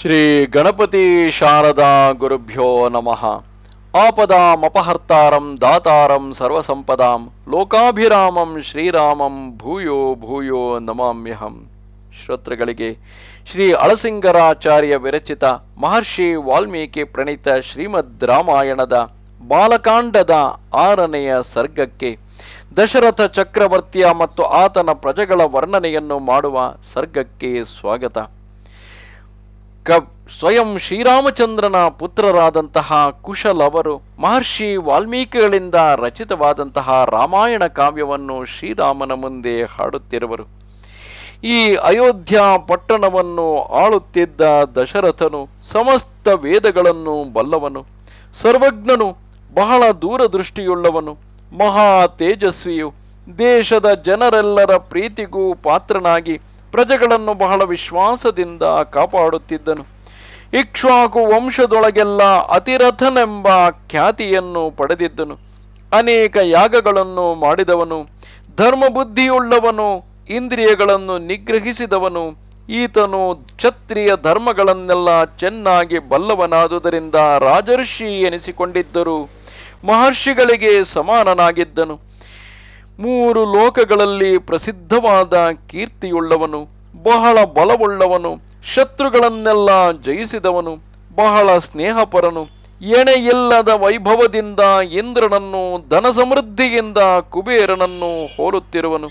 ಶ್ರೀ ಗಣಪತಿ ಶಾರದಾ ಗುರುಭ್ಯೋ ನಮಃ. ಆಪದಾಮಪಹರ್ತಾರಂ ದಾತಾರಂ ಸರ್ವಸಂಪದಾಂ ಲೋಕಾಭಿರಾಮಂ ಶ್ರೀರಾಮಂ ಭೂಯೋ ಭೂಯೋ ನಮಾಮ್ಯಹಂ. ಶ್ರೋತೃಗಳಿಗೆ ಶ್ರೀ ಅಳಸಿಂಗರಾಚಾರ್ಯ ವಿರಚಿತ ಮಹರ್ಷಿ ವಾಲ್ಮೀಕಿ ಪ್ರಣೀತ ಶ್ರೀಮದ್ ರಾಮಾಯಣದ ಬಾಲಕಾಂಡದ ಆರನೆಯ ಸರ್ಗಕ್ಕೆ ದಶರಥ ಚಕ್ರವರ್ತಿಯ ಮತ್ತು ಆತನ ಪ್ರಜೆಗಳ ವರ್ಣನೆಯನ್ನು ಮಾಡುವ ಸರ್ಗಕ್ಕೆ ಸ್ವಾಗತ. ಕ ಸ್ವಯಂ ಶ್ರೀರಾಮಚಂದ್ರನ ಪುತ್ರರಾದಂತಹ ಕುಶಲ್ ಅವರು ಮಹರ್ಷಿ ವಾಲ್ಮೀಕಿಗಳಿಂದ ರಚಿತವಾದಂತಹ ರಾಮಾಯಣ ಕಾವ್ಯವನ್ನು ಶ್ರೀರಾಮನ ಮುಂದೆ ಹಾಡುತ್ತಿರುವರು. ಈ ಅಯೋಧ್ಯ ಪಟ್ಟಣವನ್ನು ಆಳುತ್ತಿದ್ದ ದಶರಥನು ಸಮಸ್ತ ವೇದಗಳನ್ನು ಬಲ್ಲವನು. ಸರ್ವಜ್ಞನು ಬಹಳ ದೂರದೃಷ್ಟಿಯುಳ್ಳವನು. ಮಹಾ ತೇಜಸ್ವಿಯು ದೇಶದ ಜನರೆಲ್ಲರ ಪ್ರೀತಿಗೂ ಪಾತ್ರನಾಗಿ ಪ್ರಜೆಗಳನ್ನು ಬಹಳ ವಿಶ್ವಾಸದಿಂದ ಕಾಪಾಡುತ್ತಿದ್ದನು. ಇಕ್ಷ್ವಾಕು ವಂಶದೊಳಗೆಲ್ಲ ಅತಿರಥನೆಂಬ ಖ್ಯಾತಿಯನ್ನು ಪಡೆದಿದ್ದನು. ಅನೇಕ ಯಾಗಗಳನ್ನು ಮಾಡಿದವನು, ಧರ್ಮಬುದ್ಧಿಯುಳ್ಳವನು, ಇಂದ್ರಿಯಗಳನ್ನು ನಿಗ್ರಹಿಸಿದವನು. ಈತನು ಕ್ಷತ್ರಿಯ ಧರ್ಮಗಳನ್ನೆಲ್ಲ ಚೆನ್ನಾಗಿ ಬಲ್ಲವನಾದುದರಿಂದ ರಾಜರ್ಷಿ ಎನಿಸಿಕೊಂಡಿದ್ದರು. ಮಹರ್ಷಿಗಳಿಗೆ ಸಮಾನನಾಗಿದ್ದನು. ಮೂರು ಲೋಕಗಳಲ್ಲಿ ಪ್ರಸಿದ್ಧವಾದ ಕೀರ್ತಿಯುಳ್ಳವನು, ಬಹಳ ಬಲವುಳ್ಳವನು, ಶತ್ರುಗಳನ್ನೆಲ್ಲ ಜಯಿಸಿದವನು, ಬಹಳ ಸ್ನೇಹಪರನು, ಎಣೆಯಿಲ್ಲದ ವೈಭವದಿಂದ ಇಂದ್ರನನ್ನು ಧನ ಸಮೃದ್ಧಿಯಿಂದ ಕುಬೇರನನ್ನು ಹೋಲುತ್ತಿರುವನು.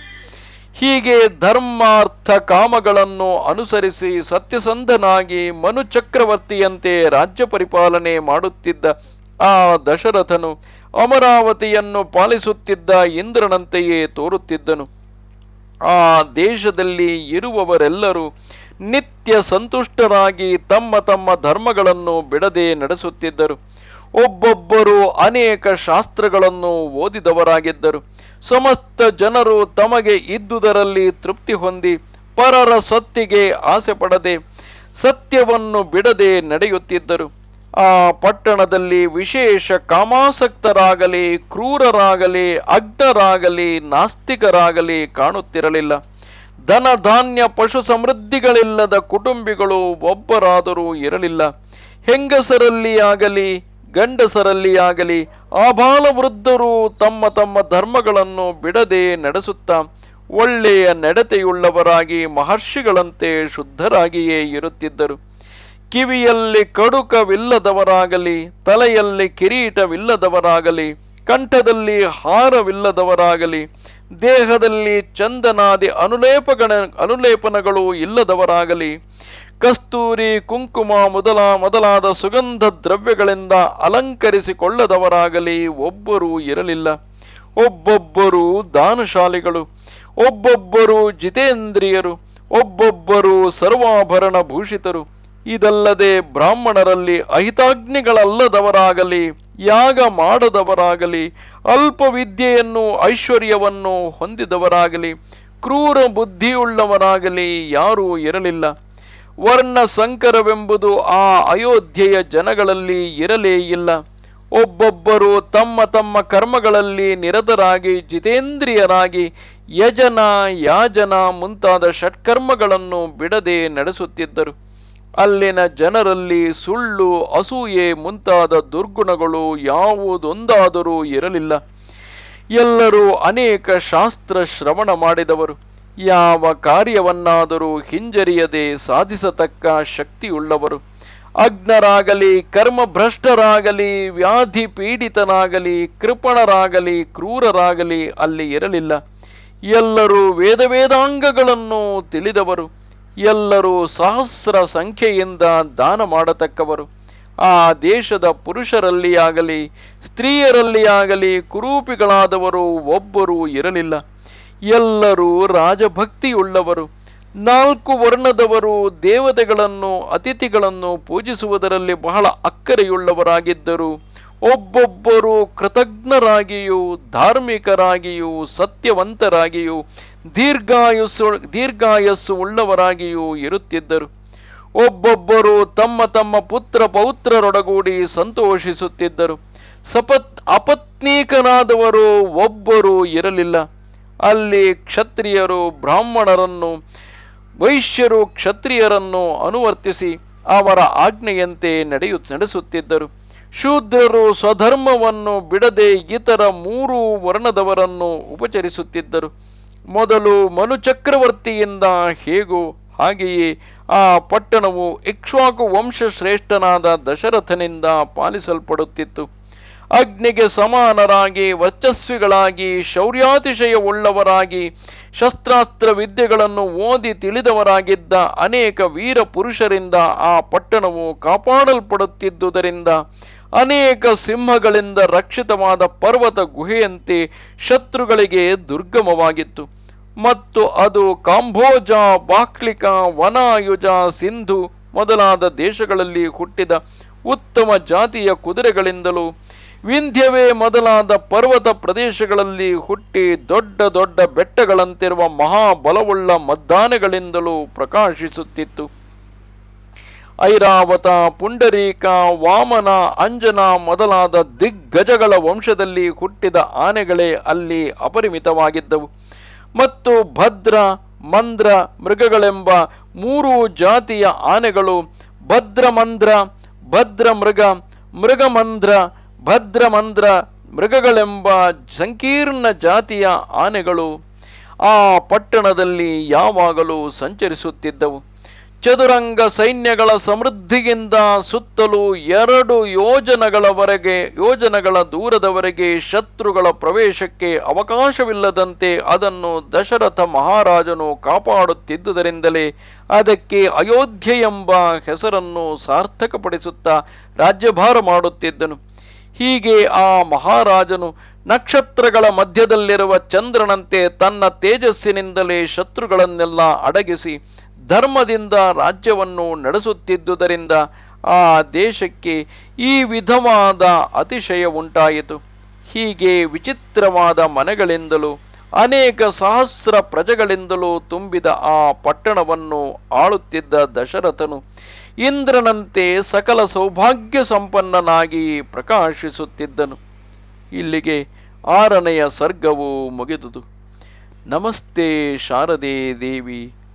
ಹೀಗೆ ಧರ್ಮಾರ್ಥ ಕಾಮಗಳನ್ನು ಅನುಸರಿಸಿ ಸತ್ಯಸಂಧನಾಗಿ ಮನು ಚಕ್ರವರ್ತಿಯಂತೆ ರಾಜ್ಯ ಪರಿಪಾಲನೆ ಮಾಡುತ್ತಿದ್ದ ಆ ದಶರಥನು ಅಮರಾವತಿಯನ್ನು ಪಾಲಿಸುತ್ತಿದ್ದ ಇಂದ್ರನಂತೆಯೇ ತೋರುತ್ತಿದ್ದನು. ಆ ದೇಶದಲ್ಲಿ ಇರುವವರೆಲ್ಲರೂ ನಿತ್ಯ ಸಂತುಷ್ಟರಾಗಿ ತಮ್ಮ ತಮ್ಮ ಧರ್ಮಗಳನ್ನು ಬಿಡದೆ ನಡೆಸುತ್ತಿದ್ದರು. ಒಬ್ಬೊಬ್ಬರು ಅನೇಕ ಶಾಸ್ತ್ರಗಳನ್ನು ಓದಿದವರಾಗಿದ್ದರು. ಸಮಸ್ತ ಜನರು ತಮಗೆ ಇದ್ದುದರಲ್ಲಿ ತೃಪ್ತಿ ಹೊಂದಿ ಪರರ ಸೊತ್ತಿಗೆ ಆಸೆ ಪಡದೆ ಸತ್ಯವನ್ನು ಬಿಡದೆ ನಡೆಯುತ್ತಿದ್ದರು. ಆ ಪಟ್ಟಣದಲ್ಲಿ ವಿಶೇಷ ಕಾಮಾಸಕ್ತರಾಗಲಿ, ಕ್ರೂರರಾಗಲಿ, ಅಗ್ನರಾಗಲಿ, ನಾಸ್ತಿಕರಾಗಲಿ ಕಾಣುತ್ತಿರಲಿಲ್ಲ. ಧನ ಧಾನ್ಯ ಪಶು ಸಮೃದ್ಧಿಗಳಿಲ್ಲದ ಕುಟುಂಬಿಗಳು ಒಬ್ಬರಾದರೂ ಇರಲಿಲ್ಲ. ಹೆಂಗಸರಲ್ಲಿ ಆಗಲಿ, ಗಂಡಸರಲ್ಲಿ ಆಗಲಿ ಆಬಾಲ ವೃದ್ಧರು ತಮ್ಮ ತಮ್ಮ ಧರ್ಮಗಳನ್ನು ಬಿಡದೆ ನಡೆಸುತ್ತಾ, ಒಳ್ಳೆಯ ನಡತೆಯುಳ್ಳವರಾಗಿ ಮಹರ್ಷಿಗಳಂತೆ ಶುದ್ಧರಾಗಿಯೇ ಇರುತ್ತಿದ್ದರು. ಕಿವಿಯಲ್ಲಿ ಕಡುಕವಿಲ್ಲದವರಾಗಲಿ, ತಲೆಯಲ್ಲಿ ಕಿರೀಟವಿಲ್ಲದವರಾಗಲಿ, ಕಂಠದಲ್ಲಿ ಹಾರವಿಲ್ಲದವರಾಗಲಿ, ದೇಹದಲ್ಲಿ ಚಂದನಾದಿ ಅನುಲೇಪಗಳ ಅನುಲೇಪನಗಳು ಇಲ್ಲದವರಾಗಲಿ, ಕಸ್ತೂರಿ ಕುಂಕುಮ ಮೊದಲ, ಮೊದಲಾದ ಸುಗಂಧ ದ್ರವ್ಯಗಳಿಂದ ಅಲಂಕರಿಸಿಕೊಳ್ಳದವರಾಗಲಿ ಒಬ್ಬರೂ ಇರಲಿಲ್ಲ. ಒಬ್ಬೊಬ್ಬರು ದಾನಶಾಲಿಗಳು, ಒಬ್ಬೊಬ್ಬರು ಜಿತೇಂದ್ರಿಯರು, ಒಬ್ಬೊಬ್ಬರು ಸರ್ವಾಭರಣ ಭೂಷಿತರು ಇದಲ್ಲದೆ ಬ್ರಾಹ್ಮಣರಲ್ಲಿ ಅಹಿತಾಗ್ನಿಗಳಲ್ಲದವರಾಗಲಿ, ಯಾಗ ಮಾಡದವರಾಗಲಿ ಅಲ್ಪ ವಿದ್ಯೆಯನ್ನು ಐಶ್ವರ್ಯವನ್ನು ಹೊಂದಿದವರಾಗಲಿ, ಕ್ರೂರ ಬುದ್ಧಿಯುಳ್ಳವರಾಗಲಿ ಯಾರೂ ಇರಲಿಲ್ಲ. ವರ್ಣ ಸಂಕರವೆಂಬುದು ಆ ಅಯೋಧ್ಯೆಯ ಜನಗಳಲ್ಲಿ ಇರಲೇ ಇಲ್ಲ. ಒಬ್ಬೊಬ್ಬರು ತಮ್ಮ ತಮ್ಮ ಕರ್ಮಗಳಲ್ಲಿ ನಿರತರಾಗಿ, ಜಿತೇಂದ್ರಿಯರಾಗಿ, ಯಜನ ಯಾಜನ ಮುಂತಾದ ಷಟ್ಕರ್ಮಗಳನ್ನು ಬಿಡದೆ ನಡೆಸುತ್ತಿದ್ದರು. ಅಲ್ಲಿನ ಜನರಲ್ಲಿ ಸುಳ್ಳು, ಅಸೂಯೆ ಮುಂತಾದ ದುರ್ಗುಣಗಳು ಯಾವುದೊಂದಾದರೂ ಇರಲಿಲ್ಲ. ಎಲ್ಲರೂ ಅನೇಕ ಶಾಸ್ತ್ರ ಶ್ರವಣ ಮಾಡಿದವರು. ಯಾವ ಕಾರ್ಯವನ್ನಾದರೂ ಹಿಂಜರಿಯದೆ ಸಾಧಿಸತಕ್ಕ ಶಕ್ತಿಯುಳ್ಳವರು. ಅಗ್ನರಾಗಲಿ ಕರ್ಮಭ್ರಷ್ಟರಾಗಲಿ ವ್ಯಾಧಿ ಪೀಡಿತನಾಗಲಿ ಕೃಪಣರಾಗಲಿ, ಕ್ರೂರರಾಗಲಿ ಅಲ್ಲಿ ಇರಲಿಲ್ಲ. ಎಲ್ಲರೂ ವೇದ ವೇದಾಂಗಗಳನ್ನು ತಿಳಿದವರು. ಎಲ್ಲರೂ ಸಹಸ್ರ ಸಂಖ್ಯೆಯಿಂದ ದಾನ ಮಾಡತಕ್ಕವರು. ಆ ದೇಶದ ಪುರುಷರಲ್ಲಿ ಆಗಲಿ ಸ್ತ್ರೀಯರಲ್ಲಿ ಆಗಲಿ ಕುರೂಪಿಗಳಾದವರು ಒಬ್ಬರೂ ಇರಲಿಲ್ಲ. ಎಲ್ಲರೂ ರಾಜಭಕ್ತಿಯುಳ್ಳವರು. ನಾಲ್ಕು ವರ್ಣದವರು ದೇವತೆಗಳನ್ನು, ಅತಿಥಿಗಳನ್ನು ಪೂಜಿಸುವುದರಲ್ಲಿ ಬಹಳ ಅಕ್ಕರೆಯುಳ್ಳವರಾಗಿದ್ದರು. ಒಬ್ಬೊಬ್ಬರು ಕೃತಜ್ಞರಾಗಿಯೂ, ಧಾರ್ಮಿಕರಾಗಿಯೂ, ಸತ್ಯವಂತರಾಗಿಯೂ ದೀರ್ಘಾಯುಸ್ಸು ದೀರ್ಘಾಯಸ್ಸು ಉಳ್ಳವರಾಗಿಯೂ ಇರುತ್ತಿದ್ದರು. ಒಬ್ಬೊಬ್ಬರು ತಮ್ಮ ತಮ್ಮ ಪುತ್ರ ಪೌತ್ರರೊಡಗೂಡಿ ಸಂತೋಷಿಸುತ್ತಿದ್ದರು. ಸಪತ್ ಅಪತ್ನೀಕನಾದವರು ಒಬ್ಬರು ಇರಲಿಲ್ಲ. ಅಲ್ಲಿ ಕ್ಷತ್ರಿಯರು ಬ್ರಾಹ್ಮಣರನ್ನು, ವೈಶ್ಯರು ಕ್ಷತ್ರಿಯರನ್ನು ಅನುವರ್ತಿಸಿ ಅವರ ಆಜ್ಞೆಯಂತೆ ನಡೆಯು ನಡೆಸುತ್ತಿದ್ದರು. ಶೂದ್ರರು ಸ್ವಧರ್ಮವನ್ನು ಬಿಡದೆ ಇತರ ಮೂರು ವರ್ಣದವರನ್ನು ಉಪಚರಿಸುತ್ತಿದ್ದರು. ಮೊದಲು ಮನು ಚಕ್ರವರ್ತಿಯಿಂದ ಹೇಗೋ ಹಾಗೆಯೇ ಆ ಪಟ್ಟಣವು ಇಕ್ಷ್ವಾಕು ವಂಶಶ್ರೇಷ್ಠನಾದ ದಶರಥನಿಂದ ಪಾಲಿಸಲ್ಪಡುತ್ತಿತ್ತು. ಅಗ್ನಿಗೆ ಸಮಾನರಾಗಿ, ವರ್ಚಸ್ವಿಗಳಾಗಿ, ಶೌರ್ಯಾತಿಶಯವುಳ್ಳವರಾಗಿ ಶಸ್ತ್ರಾಸ್ತ್ರ ವಿದ್ಯೆಗಳನ್ನು ಓದಿ ತಿಳಿದವರಾಗಿದ್ದ ಅನೇಕ ವೀರ ಪುರುಷರಿಂದ ಆ ಪಟ್ಟಣವು ಕಾಪಾಡಲ್ಪಡುತ್ತಿದ್ದುದರಿಂದ ಅನೇಕ ಸಿಂಹಗಳಿಂದ ರಕ್ಷಿತವಾದ ಪರ್ವತ ಗುಹೆಯಂತೆ ಶತ್ರುಗಳಿಗೆ ದುರ್ಗಮವಾಗಿತ್ತು. ಮತ್ತು ಅದು ಕಾಂಬೋಜ, ಬಾಕ್ಲಿಕ, ವನಾಯುಜ, ಸಿಂಧು ಮೊದಲಾದ ದೇಶಗಳಲ್ಲಿ ಹುಟ್ಟಿದ ಉತ್ತಮ ಜಾತಿಯ ಕುದುರೆಗಳಿಂದಲೂ ವಿಂಧ್ಯವೇ ಮೊದಲಾದ ಪರ್ವತ ಪ್ರದೇಶಗಳಲ್ಲಿ ಹುಟ್ಟಿ ದೊಡ್ಡ ದೊಡ್ಡ ಬೆಟ್ಟಗಳಂತಿರುವ ಮಹಾಬಲವುಳ್ಳ ಮದ್ದಾನೆಗಳಿಂದಲೂ ಪ್ರಕಾಶಿಸುತ್ತಿತ್ತು. ಐರಾವತ, ಪುಂಡರೀಕ, ವಾಮನ, ಅಂಜನ ಮೊದಲಾದ ದಿಗ್ಗಜಗಳ ವಂಶದಲ್ಲಿ ಹುಟ್ಟಿದ ಆನೆಗಳೇ ಅಲ್ಲಿ ಅಪರಿಮಿತವಾಗಿದ್ದವು. ಮತ್ತು ಭದ್ರ, ಮಂದ್ರ, ಮೃಗಗಳೆಂಬ ಮೂರು ಜಾತಿಯ ಆನೆಗಳು ಭದ್ರ ಮಂದ್ರ, ಭದ್ರ ಮೃಗ ಮೃಗಮಂದ್ರ ಭದ್ರಮಂದ್ರ ಮೃಗಗಳೆಂಬ ಸಂಕೀರ್ಣ ಜಾತಿಯ ಆನೆಗಳು ಆ ಪಟ್ಟಣದಲ್ಲಿ ಯಾವಾಗಲೂ ಸಂಚರಿಸುತ್ತಿದ್ದವು. ಚದುರಂಗ ಸೈನ್ಯಗಳ ಸಮೃದ್ಧಿಯಿಂದ ಸುತ್ತಲೂ ಎರಡು ಯೋಜನಗಳವರೆಗೆ, ಯೋಜನಗಳ ದೂರದವರೆಗೆ ಶತ್ರುಗಳ ಪ್ರವೇಶಕ್ಕೆ ಅವಕಾಶವಿಲ್ಲದಂತೆ ಅದನ್ನು ದಶರಥ ಮಹಾರಾಜನು ಕಾಪಾಡುತ್ತಿದ್ದುದರಿಂದಲೇ ಅದಕ್ಕೆ ಅಯೋಧ್ಯೆ ಎಂಬ ಹೆಸರನ್ನು ಸಾರ್ಥಕಪಡಿಸುತ್ತಾ ರಾಜ್ಯಭಾರ ಮಾಡುತ್ತಿದ್ದನು. ಹೀಗೆ ಆ ಮಹಾರಾಜನು ನಕ್ಷತ್ರಗಳ ಮಧ್ಯದಲ್ಲಿರುವ ಚಂದ್ರನಂತೆ ತನ್ನ ತೇಜಸ್ಸಿನಿಂದಲೇ ಶತ್ರುಗಳನ್ನೆಲ್ಲ ಅಡಗಿಸಿ ಧರ್ಮದಿಂದ ರಾಜ್ಯವನ್ನು ನಡೆಸುತ್ತಿದ್ದುದರಿಂದ ಆ ದೇಶಕ್ಕೆ ಈ ವಿಧವಾದ ಅತಿಶಯ ಉಂಟಾಯಿತು. ಹೀಗೆ ವಿಚಿತ್ರವಾದ ಮನೆಗಳಿಂದಲೂ, ಅನೇಕ ಸಹಸ್ರ ಪ್ರಜೆಗಳಿಂದಲೂ ತುಂಬಿದ ಆ ಪಟ್ಟಣವನ್ನು ಆಳುತ್ತಿದ್ದ ದಶರಥನು ಇಂದ್ರನಂತೆ ಸಕಲ ಸೌಭಾಗ್ಯ ಸಂಪನ್ನನಾಗಿ ಪ್ರಕಾಶಿಸುತ್ತಿದ್ದನು. ಇಲ್ಲಿಗೆ ಆರನೆಯ ಸರ್ಗವು ಮುಗಿದುದು. ನಮಸ್ತೆ ಶಾರದೆ ದೇವಿ.